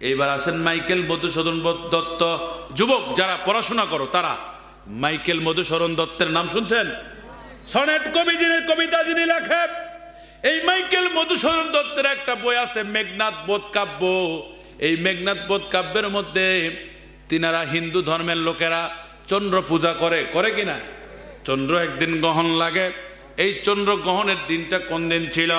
এইবার আসেন মাইকেল মধুসূদন দত্ত। যুবক, যারা পড়াশোনা করো, তারা। মাইকেল মধুসূদন দত্তের নাম শুনছেন? সনেট কবি যিনি কবিতা যিনি লেখেন, এই মাইকেল মধুসূদন দত্তের একটা বই আছে মেঘনাথ বোধ কাব্য। এই মেঘনাথ বোধ কাব্যের মধ্যে তিনারা হিন্দু ধর্মের লোকেরা চন্দ্র পূজা করে করে কিনা? চন্দ্র একদিন গ্রহণ লাগে। এই চন্দ্র গ্রহণের দিনটা কোন দিন ছিল?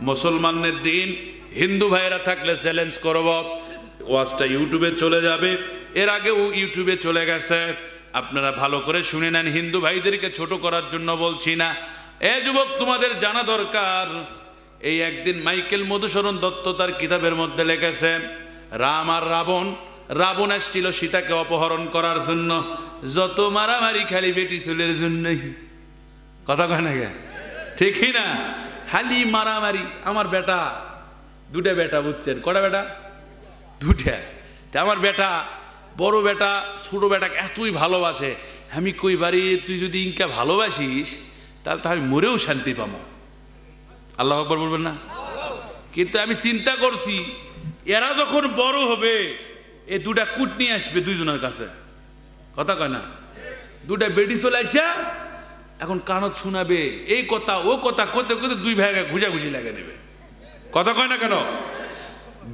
মুসলমানদের দিন হিন্দু ভাইয়েরা থাকলে চ্যালেঞ্জ করব। ওয়াজটা ইউটিউবে চলে যাবে। এর আগেও ইউটিউবে চলে গেছে। আপনারা ভালো করে শুনে নেন। হিন্দু ভাইদেরকে ছোট করার জন্য বলছি না। এ যুবক, তোমাদের জানা দরকার। এই একদিন মাইকেল মধুসূদন দত্ত তার কিতাবের মধ্যে লিখেছে, রাম আর রাবণ রাবণ এসছিল সীতাকে অপহরণ করার জন্য। যত মারামারি খালি বেটি চুলের জন্যই। কথা কয় না ঠিকই না? খালি মারামারি। আমার বেটা দুটা বেটা বুঝছেন? কটা বেটা? দুটা। আমার বেটা, বড় বেটা, ছোট বেটাকে এতই ভালোবাসে। আমি কই, বাড়ি, তুই যদি ইনকা ভালোবাসিস, তাহলে তো আমি মরেও শান্তি পাবো। আল্লাহ আকবর বলবেন না? কিন্তু আমি চিন্তা করছি, এরা যখন বড় হবে, এ দুটা কুট নিয়ে আসবে দুইজনের কাছে। কথা কয় না? দুটা বেডি চলে আসা এখন কানত শোনাবে, এই কথা, ও কথা করতে করতে দুই ভাইকে ঘুষাঘুষি লাগে দেবে। কথা কয় না কেন?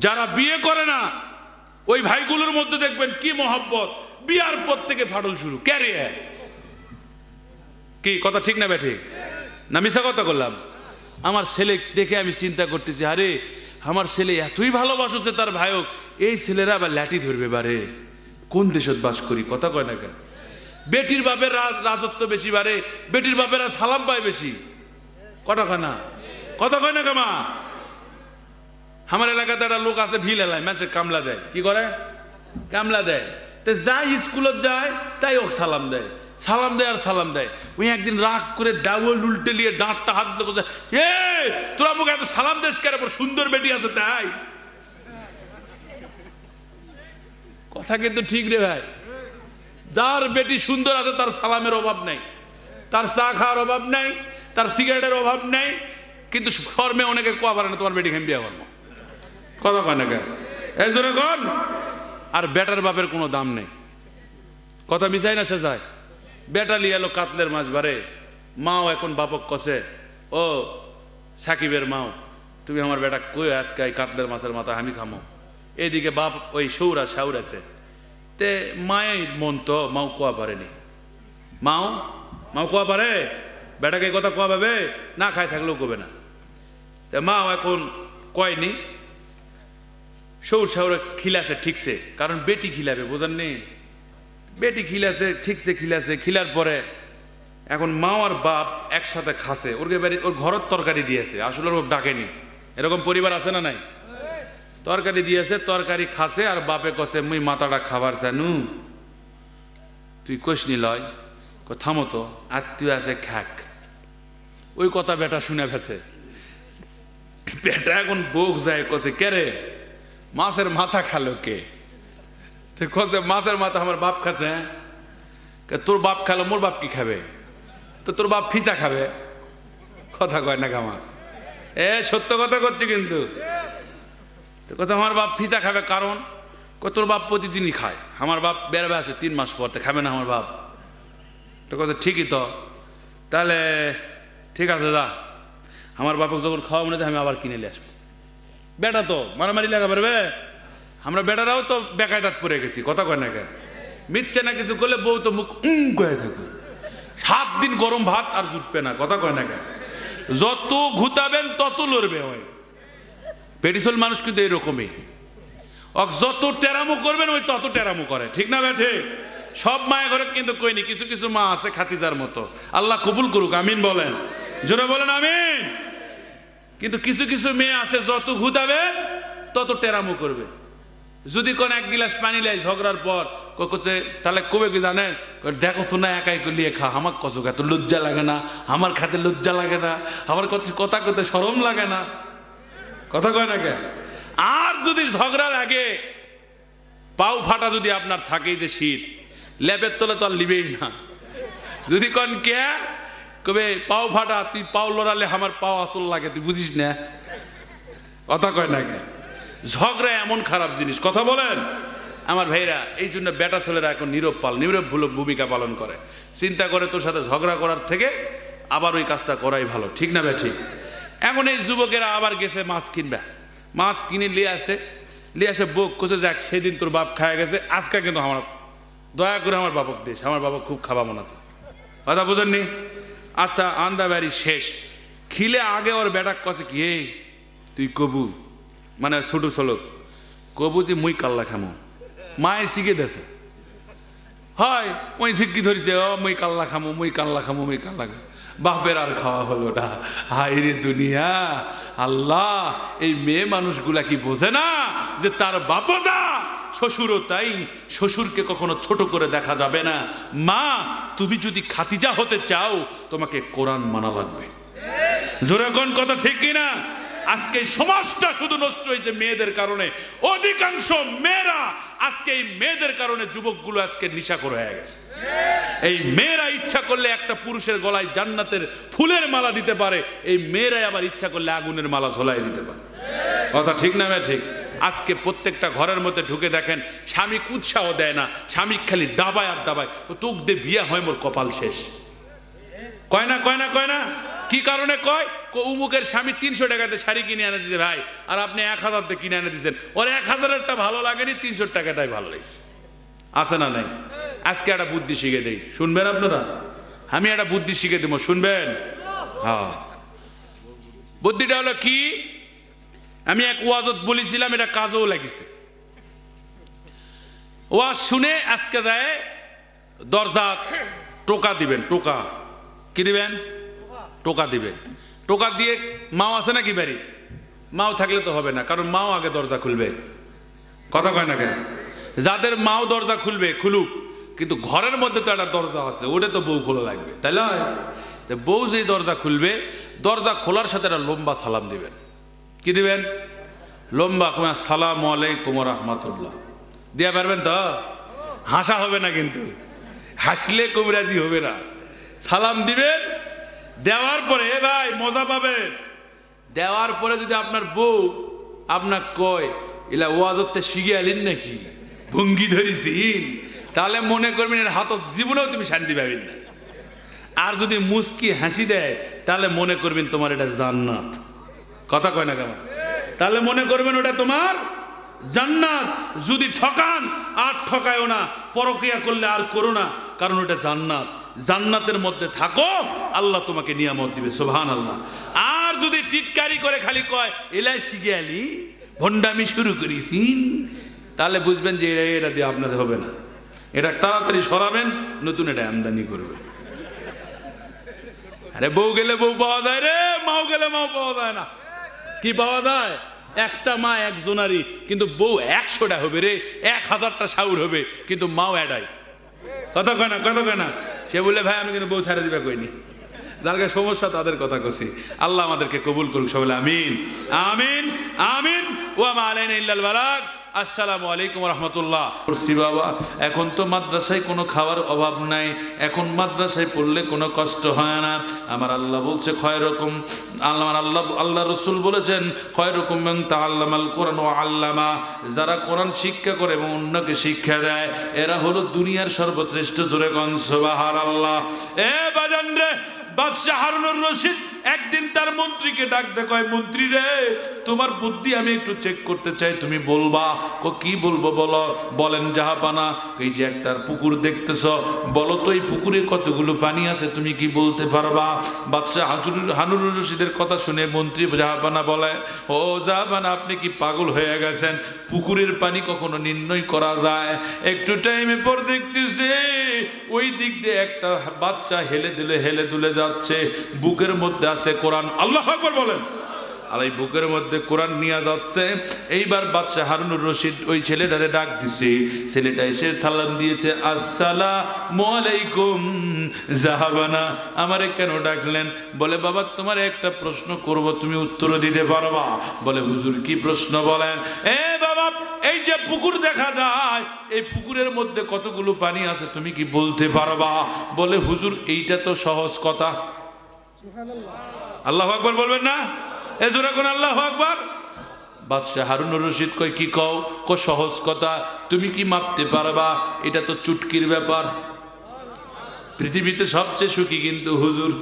যারা বিয়ে করে না, ওই ভাইগুলোর মধ্যে দেখবেন কি মহব্বত। বিয়ার পর থেকে ফাটল শুরু ক্যারে কি, কথা ঠিক না ব্যাঠিক? না মিশা কথা করলাম আমার ছেলে দেখে আমি চিন্তা করতেছি, আরে, আমার ছেলে এতই ভালোবাসছে তার ভাইক এই ছেলেরা আবার ল্যাটি ধরবে বারে। কোন দেশত বাস করি, কথা কয় না কেন? বেটির বাপের রাজ- রাজত্ব বেশি বারে, বেটির বাপেরা সালাম পায় বেশি। কথা কয় না? কথা কয় না কামা আমার এলাকাতে একটা লোক আছে ভিল এলায় মানুষের কামলা দেয়। কি করে? কামলা দেয়। তো যাই স্কুলত যায়, তাই ওক সালাম দেয়। সালাম দেয় আর সালাম দেয়। ওই একদিন রাগ করে ডাবল উল্টে নিয়ে ডাঁটটা হাত বলছে, এ, তোরা মুখে এত সালাম দেশ কেন? সুন্দর বেটি আছে তাই। কথা কিন্তু ঠিক রে ভাই। যার বেটি সুন্দর আছে, তার সালামের অভাব নাই। তার চা খাওয়ার অভাব নাই, তার সিগারেটের অভাব নাই। কিন্তু ফর্মে অনেকে কোয়া পারে না, তোমার বেটি খেম বিয়া করব কথা কয় না কেন? এই জন্য কন। আর বেটার বাপের কোনো দাম নেই। কথা মিশাই না সে যায় বেটা লিয়ে এলো কাতলের মাছ বারে মাও এখন বাপক কষে। ও, সাকিবের মাও, তুমি আমার বেটা কই আজকে এই কাতলের মাছের মাথা আমি খামো? এদিকে বাপ ওই সৌরা সাউরাছে তে মায়ে মন তো মাও কোয়া পারেনি। মাও মাও কোয়া পারে? বেটাকে কথা কোয়া পাবে না খায় থাকলেও কবে না। তে মাও এখন কয়নি। সৌর শাওরা খিলাছে, ঠিকছে। কারণ বেটি খিলাবে, বোঝান নেই বেটি খিলাছে, ঠিকছে খিলাছে, খিলার পরে এখন মা আর বাপ একসাথে খাসে। ওর বাড়ি ওর ঘরের তরকারি দিয়েছে আসলে ওর ডাকেনি। এরকম পরিবার আছে না নাই? তরকারি দিয়েছে, তরকারি খাসে আর বাপে কষে মুই মাথাটা খাবার জানু। তুই কষনি লয় থামো তো, আত্মীয় আছে খ্যাক ওই কথা বেটা শুনে ফেছে বেটা এখন বোক যায় কছে কে রে? মাছের মাথা খালো কে? কছে মাছের মাথা আমার বাপ খাচ্ছে হ্যাঁ? তোর বাপ খালো, মোর বাপ কি খাবে? তো তোর বাপ ফিসা খাবে। কথা কয় না কামা এ, সত্য কথা করছি কিন্তু। তো আমার বাপ ফিতা খাবে কারণ তোর বাপ প্রতিদিনই খায়। আমার বাপ বেরোবে আছে তিন মাস পর, তো খাবে না আমার বাপ? তো কথা ঠিকই তো। তাহলে ঠিক আছে দা আমার বাপকে যখন খাওয়া মনে আমি আবার কিনে নিয়ে আসব। বেটা তো, মারামারি লাগা পারবে? আমরা বেটারাও তো বেকায়দাত পড়ে গেছি, কথা কয় না কে? মিথ্যে না কিছু করলে বউ তো মুখ উম করে থাকবে। সাত দিন গরম ভাত আর জুটবে না, কথা কয় না কে? যত ঘুতাবেন তত লড়বে হয় পেটিসল মানুষ কিন্তু এরকমই। অক যত টেরামো করবেন ওই তত টেরামো করে, ঠিক না বেঠে? সব মায়ের ঘরে কিন্তু কইনি কিছু কিছু মা আছে খাতিদার মতো। আল্লাহ কবুল করুক, আমিন বলেন। জোরে বলেন, আমিন। কিন্তু কিছু কিছু মেয়ে আছে, যত ঘুদাবে, তত টেরামো করবে। যদি কোন এক গিলাস পানি লাই ঝগড়ার পর কচ্ছে তাহলে কবে কি জানেন? দেখো শোনা একাই লিয়ে খা, আমার কচু এত লজ্জা লাগে না, আমার খাতে লজ্জা লাগে না, আমার কথা কথা করতে সরম লাগে না। কথা কয় না কে আর যদি ঝগড়া লাগে, পাও ফাটা যদি আপনার থাকেই যে শীত, লেপের তলে তো আর লিবেই না। যদি কন কে কবে পাও ফাটা, তুই পাও লড়ালে আমার পাও আসল লাগে, তুই বুঝিস না? কথা কয় না কে? ঝগড়া এমন খারাপ জিনিস, কথা বলেন? আমার ভাইরা, এই জন্য বেটা ছেলেরা এখন নীরব পাল, নীরব ভূমিকা পালন করে। চিন্তা করে তোর সাথে ঝগড়া করার থেকে আবার ওই কাজটা করাই ভালো, ঠিক না বে, ঠিক? এখন এই যুবকেরা আবার গেছে মাছ কিনবে। মাছ কিনে নিয়ে আসে নিয়ে আসে বুক কোসে যাক, সেদিন তোর বাপ খায় গেছে, আজকে কিন্তু আমার, দয়া করে আমার বাপক দিস, আমার বাবা খুব খাওয়া মন আছে। কথা বুঝেননি? আচ্ছা আন্দা বাড়ি শেষ। খিলে আগে ওর বেটা কছে কি, এই, তুই কবু মানে ছোট ছোলক, কবু যে মুই কাল্লা খামো, মায়ে শিখে দেছে হয়, ওই শিক্ষি ধরিছে, ও, মুই কাল্লা খামো, মুই কাল্লা খামো, মুই কাল্লা খামো। বাপের আর খাওয়া হলো না। হাই রে দুনিয়া, আল্লাহ, এই মেয়ে মানুষগুলা কি বোঝে না যে তার বাপদা শ্বশুরও তাই, শ্বশুরকে কখনো ছোট করে দেখা যাবে না। মা, তুমি যদি খাতিজা হতে চাও, তোমাকে কোরআন মানা লাগবে। জোরে কোন কথা ঠিক কিনা? আজকে সমাজটা শুধু নষ্ট হয়েছে মেয়েদের কারণে। অধিকাংশ মেয়েরা আজকে এই মেয়েদের কারণে যুবকগুলো আজকে নিশা করে হয়ে গেছে। এই মেয়েরা ইচ্ছা করলে একটা পুরুষের গলায় জান্নাতের ফুলের মালা দিতে পারে, এই মেয়েরাই আবার ইচ্ছা করলে আগুনের মালা ঝোলাই দিতে পারে। কথা ঠিক না ঠিক? আজকে প্রত্যেকটা ঘরের মধ্যে ঢুকে দেখেন, স্বামী উৎসাহ দেয় না, স্বামী খালি ডাবায় আর ডাবায় তোক দিয়ে বিয়া হয় মোর কপাল শেষ। কয় না কয় না কয় না? কি কারণে কয়? উমুকের স্বামী তিনশো টাকাতে শাড়ি কিনে এনে দিতে ভাই। আর আপনি এক হাজার দিয়ে কিনে এনে দিচ্ছেন ওর এক হাজারেরটা ভালো লাগেনি, তিনশো টাকাটাই ভালো লাগছে। আছে না নাই? আজকে একটা বুদ্ধি শিখে দেই। শুনবেন আপনারা? আমি একটা বুদ্ধি শিখে দেবো, শুনবেন? হ্যাঁ। বুদ্ধিটা হলো কি? আমি এক ওয়াজত বলেছিলাম, এটা কাজেও লাগিছে। ওয়াজ শুনে আজকে দেয় দরজা টোকা দিবেন, টোকা। কি দিবেন? টোকা দিবেন। টোকা দিয়ে মাও আছে নাকি বাড়ি? মাও থাকলে তো হবে না, কারণ মাও আগে দরজা খুলবে। কথা কয় না কেন? যাদের মাও দরজা খুলবে, খুলুক। কিন্তু ঘরের মধ্যে তো একটা দরজা আছে, ওটা তো বউ খোলা লাগবে, তাই তো বউ যেই দরজা খুলবে, দরজা খোলার সাথে একটা লম্বা সালাম দিবেন। কি দিবেন? লম্বা কুমা সালাম আলাইকুম রহমতুল্লাহ। দিয়া পারবেন তো? হাসা হবে না কিন্তু। হাসলে কবিরাজি হবে না। সালাম দিবেন, দেওয়ার পরে, এ ভাই, মজা পাবেন। দেওয়ার পরে যদি আপনার বউ আপনার কয় এলা ওয়াজতে শিখে আলেন নাকি? ভঙ্গি ধরিসিন তাহলে মনে করবেন এর হাতত জীবনেও তুমি শান্তি পাবেন না। আর যদি মুস্কি হাসি দেয়, তাহলে মনে করবেন তোমার এটা জান্নাত। কথা কয় না কেমন তাহলে মনে করবেন ওটা তোমার জান্নাত। যদি ঠকান, আর ঠকায়ও না। পরকিয়া করলে আর করো না, কারণ ওটা জান্নাত। জান্নাতের মধ্যে থাকো, আল্লাহ তোমাকে নিয়ামত দিবে সোভান আল্লাহ আর যদি টিটকারি করে খালি কয় এলাই শিখে আলি ভণ্ডামি শুরু করেছি তাহলে বুঝবেন যে এটা দিয়ে আপনার হবে না। এটা তাড়াতাড়ি সরাবেন, নতুন এটা আমদানি করবেন। আরে বউ গেলে বউ পাওয়া যায় রে, মাও গেলে মাও পাওয়া যায় না। কি পাওয়া যায়? একটা মা একজনারই কিন্তু বউ একশোটা হবে রে, এক হাজারটা সাউর হবে, কিন্তু মাও এডাই। কত কেনা কয় না। সে বলে ভাই, আমি কিন্তু বউ ছাড়া দিবা কইনি যার সমস্যা, তাদের কথা কছি আল্লাহ আমাদেরকে কবুল করুক সবাই, আমিন। আমিন আমিন। ওয়া মা আলাইনা ইল্লাল বালাগ। আসসালামু আলাইকুম রহমতুল্লাহ। করছি বাবা, এখন তো মাদ্রাসায় কোনো খাওয়ার অভাব নাই। এখন মাদ্রাসায় পড়লে কোনো কষ্ট হয় না। আমার আল্লাহ বলছে ক্ষয় রকম আল্লাহ আল্লাহ আল্লাহ রসুল বলেছেন ক্ষয় রকম তা আল্লামাল কোরআন ও আল্লামা। যারা কোরআন শিক্ষা করে এবং অন্যকে শিক্ষা দেয়, এরা হলো দুনিয়ার সর্বশ্রেষ্ঠ জোরে গঞ্জ বাহার আল্লাহ এ বাজান রে বাদশাহ হারুনুর রশিদ একদিন তার মন্ত্রীকে ডাক কয়, মন্ত্রী রে, তোমার বুদ্ধি আমি একটু চেক করতে চাই, তুমি বলবা? কো, কি বলব বলো? বলেন, জাহাপানা, এই যে একটা পুকুর দেখতেছ, বলো তো এই পুকুরে কতগুলো পানি আছে, তুমি কি বলতে পারবা? বাদশাহ হাজুর হানুর রশিদের কথা শুনে মন্ত্রী জাহাপানা বলে, ও জাহাপানা, আপনি কি পাগল হয়ে গেছেন? পুকুরের পানি কখনো নির্ণয় করা যায়? একটু টাইমে পর দেখতেছে। ওই দিক দিয়ে একটা বাচ্চা হেলে দিলে হেলে দুলে যাচ্ছে, বুকের মধ্যে আছে কোরআন। আল্লাহ বলেন। আর এই বুকের মধ্যে কোরআন নিয়ে যাচ্ছে। এইবার বাচ্চা হারুনুর রশিদ ওই ছেলেটারে ডাক দিছে। ছেলেটা এসে সালাম দিয়েছে আসসালাম আলাইকুম জাহাবানা। আমারে কেন ডাকলেন? বলে বাবা তোমার একটা প্রশ্ন করব তুমি উত্তর দিতে পারবা বলে হুজুর কি প্রশ্ন বলেন? এ বাবা এই যে পুকুর দেখা যায় এই পুকুরের মধ্যে কতগুলো পানি আছে তুমি কি বলতে পারবা? বলে হুজুর এইটা তো সহজ কথা। আল্লাহ আকবর বলবেন না? এ আল্লাহ আকবর? বাদশাহ হারুনুর রশিদ কয়, কি কও? ক সহজ কথা, তুমি কি মাপতে পারবা? এটা তো চুটকির ব্যাপার। পৃথিবীতে সবচেয়ে সুখী কিন্তু হুজুর,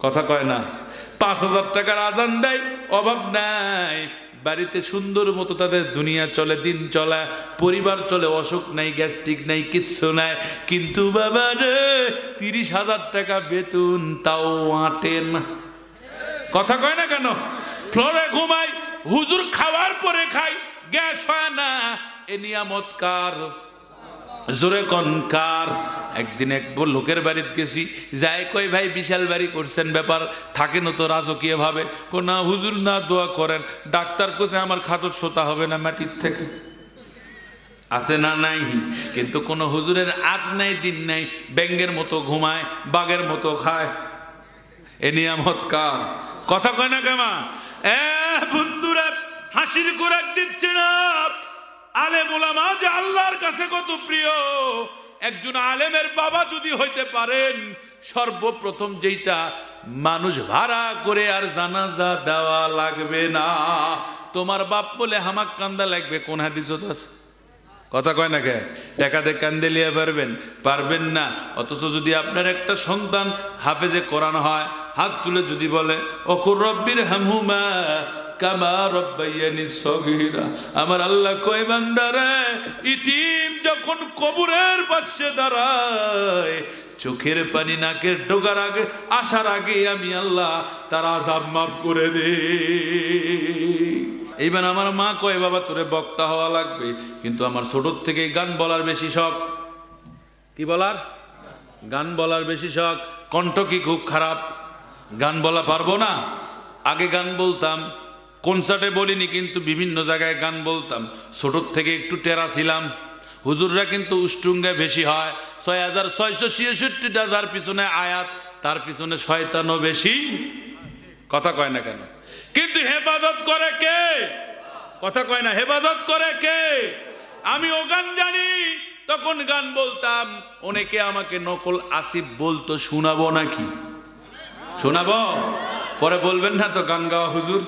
কথা কয় না, পাঁচ হাজার টাকার আজান দেয়, অভাব নাই। বাড়িতে সুন্দর মতো তাদের দুনিয়া চলে, দিন চলে, পরিবার চলে, অসুখ নাই, গ্যাস্ট্রিক নাই, কিচ্ছু নাই। কিন্তু বাবা রে, তিরিশ হাজার টাকা বেতন, তাও আটে না। কথা কয় না কেন? ফ্লোরে ঘুমাই, হুজুর খাওয়ার পরে খাই, গ্যাস হয় না, এ নিয়ামত কার? জোরে কনকার একদিন এক লোকের বাড়িতে গেছি যাই কই ভাই, বিশাল বাড়ি করছেন ব্যাপার থাকেন তো রাজকীয় ভাবে না, হুজুর, না, দোয়া করেন, ডাক্তার কোসে আমার খাতর সোতা হবে না মাটির থেকে। আছে না নাই? কিন্তু কোনো হুজুরের আগ নাই, দিন নাই, ব্যাঙ্গের মতো ঘুমায়, বাঘের মতো খায়। এ নিয়ামত কার? কথা কয় না কেমা এ বন্ধুরা, হাসির কোরাক দিচ্ছে না। আলেম ওলামা যে আল্লাহর কাছে কত প্রিয়, একজন আলেমের বাবা যদি হইতে পারেন, সর্বপ্রথম যেইটা মানুষ ভাড়া করে আর জানাজা দেওয়া লাগবে না। তোমার বাপ বলে হামাক কান্দা লাগবে, কোন হাদিস কথা কয় না কে? টাকাতে কান্দে লিয়ে পারবেন? পারবেন না। অথচ যদি আপনার একটা সন্তান হাফেজে কোরআন হয় হাত তুলে যদি বলে অকুর রব্বির হামহুমা কামা আমার আল্লাহ ইতিম যখন কবুরের পাশে দাঁড়ায়, চোখের পানি নাকের ঢোকার আগে আসার আগে আমি আল্লাহ তার আজাব মাফ করে দে এইবার আমার মা কয়, বাবা, তোরে বক্তা হওয়া লাগবে, কিন্তু আমার ছোটোর থেকে গান বলার বেশি শখ। কি বলার? গান বলার বেশি শখ। কণ্ঠ কি খুব খারাপ? গান বলা পারব না। আগে গান বলতাম। কনসার্টে বলিনি, কিন্তু বিভিন্ন জায়গায় গান বলতাম। ছোটোর থেকে একটু টেরা ছিলাম। হুজুররা কিন্তু উষ্টুঙ্গে বেশি হয়। ছয় হাজার ছয়শো ছিয়াষট্টিটা যার পিছনে আয়াত, তার পিছনে শয়তানও বেশি। কথা কয় না কেন? কিন্তু হেফাজত করে কে? কথা কয় না, হেফাজত করে কে? আমি ও গান জানি, তখন গান বলতাম। অনেকে আমাকে নকল আসিফ বলতো, শোনাবো নাকি? শোনাবো? পরে বলবেন না তো গান গাওয়া হুজুর।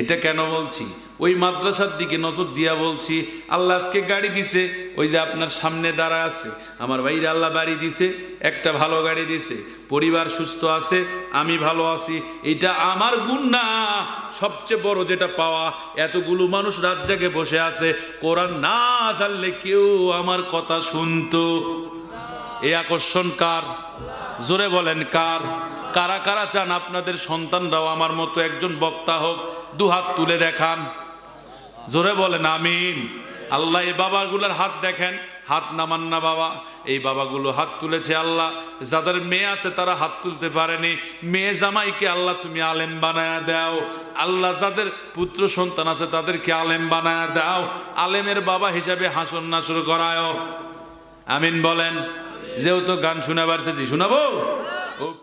এটা কেন বলছি? ওই মাদ্রাসার দিকে নজর দিয়া বলছি, আল্লাহ আজকে গাড়ি দিছে, ওই যে আপনার সামনে দাঁড়া আছে। আমার ভাইরা আল্লাহ বাড়ি দিছে, একটা ভালো গাড়ি দিছে। পরিবার সুস্থ আছে, আমি ভালো আছি। এটা আমার গুণ না। সবচেয়ে বড় যেটা পাওয়া, এতগুলো মানুষ রাত জাগে বসে আছে। কোরআন না জানলে কেউ আমার কথা শুনতো। এই আকর্ষণ কার? জোরে বলেন, কার? কারা কারা চান আপনাদের সন্তানরাও আমার মতো একজন বক্তা হোক দুহাত তুলে দেখান? জোরে বলেন, আমিন। আল্লাহ, এই বাবাগুলোর হাত দেখেন, হাত নামান না বাবা। এই বাবাগুলো হাত তুলেছে আল্লাহ। যাদের মেয়ে আছে তারা হাত তুলতে পারেনি। মেয়ে জামাইকে আল্লাহ তুমি আলেম বানায়া দাও। আল্লাহ যাদের পুত্র সন্তান আছে তাদেরকে আলেম বানায়া দাও। আলেমের বাবা হিসাবে হাসন নাসর করায় আমিন বলেন। যেহেতু গান শোনাবার চেয়েছি শোনাবো?